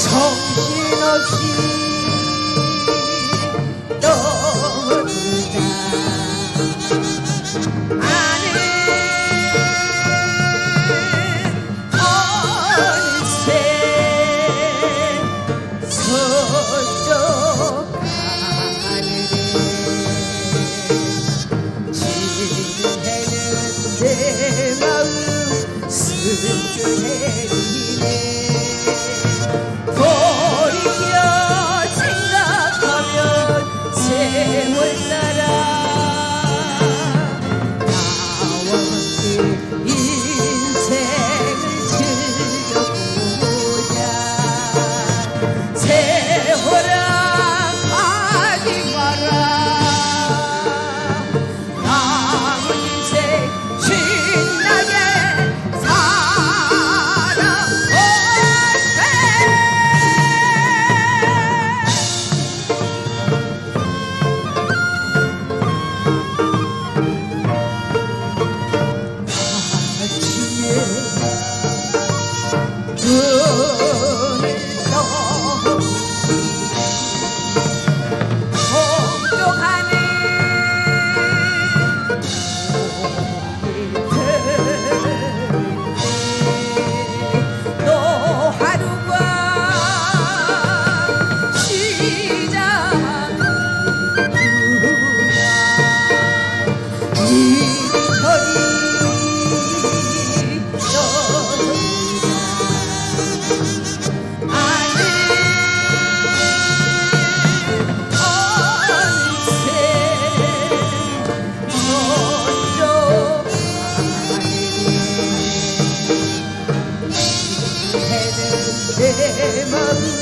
정신없이 떠오른다 나는 어느새 서쪽 하늘에 지내는 내 마음 슬픈 Hele demanım